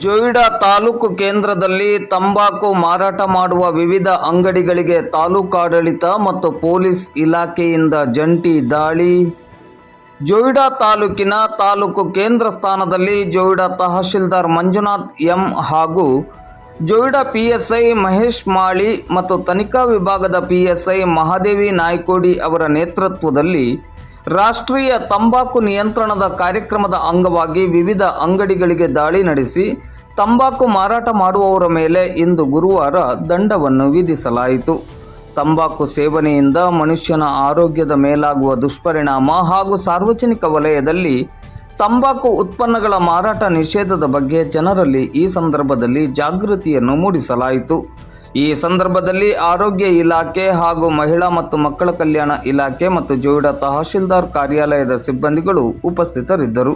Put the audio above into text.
ಜೋಯಿಡಾ ತಾಲೂಕು ಕೇಂದ್ರದಲ್ಲಿ ತಂಬಾಕು ಮಾರಾಟ ಮಾಡುವ ವಿವಿಧ ಅಂಗಡಿಗಳಿಗೆ ತಾಲೂಕಾಡಳಿತ ಮತ್ತು ಪೊಲೀಸ್ ಇಲಾಖೆಯಿಂದ ಜಂಟಿ ದಾಳಿ. ಜೋಯಿಡಾ ತಾಲೂಕಿನ ತಾಲೂಕು ಕೇಂದ್ರ ಸ್ಥಾನದಲ್ಲಿ ಜೋಯಿಡಾ ತಹಶೀಲ್ದಾರ್ ಮಂಜುನಾಥ್ ಎಂ ಹಾಗೂ ಜೋಯಿಡಾ ಪಿಎಸ್ಐ ಮಹೇಶ್ ಮಾಳಿ ಮತ್ತು ತನಿಖಾ ವಿಭಾಗದ ಪಿಎಸ್ಐ ಮಹಾದೇವಿ ನಾಯ್ಕೋಡಿ ಅವರ ನೇತೃತ್ವದಲ್ಲಿ ರಾಷ್ಟ್ರೀಯ ತಂಬಾಕು ನಿಯಂತ್ರಣದ ಕಾರ್ಯಕ್ರಮದ ಅಂಗವಾಗಿ ವಿವಿಧ ಅಂಗಡಿಗಳಿಗೆ ದಾಳಿ ನಡೆಸಿ ತಂಬಾಕು ಮಾರಾಟ ಮಾಡುವವರ ಮೇಲೆ ಇಂದು ಗುರುವಾರ ದಂಡವನ್ನು ವಿಧಿಸಲಾಯಿತು. ತಂಬಾಕು ಸೇವನೆಯಿಂದ ಮನುಷ್ಯನ ಆರೋಗ್ಯದ ಮೇಲಾಗುವ ದುಷ್ಪರಿಣಾಮ ಹಾಗೂ ಸಾರ್ವಜನಿಕ ವಲಯದಲ್ಲಿ ತಂಬಾಕು ಉತ್ಪನ್ನಗಳ ಮಾರಾಟ ನಿಷೇಧದ ಬಗ್ಗೆ ಜನರಲ್ಲಿ ಈ ಸಂದರ್ಭದಲ್ಲಿ ಜಾಗೃತಿಯನ್ನು ಮೂಡಿಸಲಾಯಿತು. ಈ ಸಂದರ್ಭದಲ್ಲಿ ಆರೋಗ್ಯ ಇಲಾಖೆ ಹಾಗೂ ಮಹಿಳಾ ಮತ್ತು ಮಕ್ಕಳ ಕಲ್ಯಾಣ ಇಲಾಖೆ ಮತ್ತು ಜೋಯಿಡಾ ತಹಶೀಲ್ದಾರ್ ಕಾರ್ಯಾಲಯದ ಸಿಬ್ಬಂದಿಗಳು ಉಪಸ್ಥಿತರಿದ್ದರು.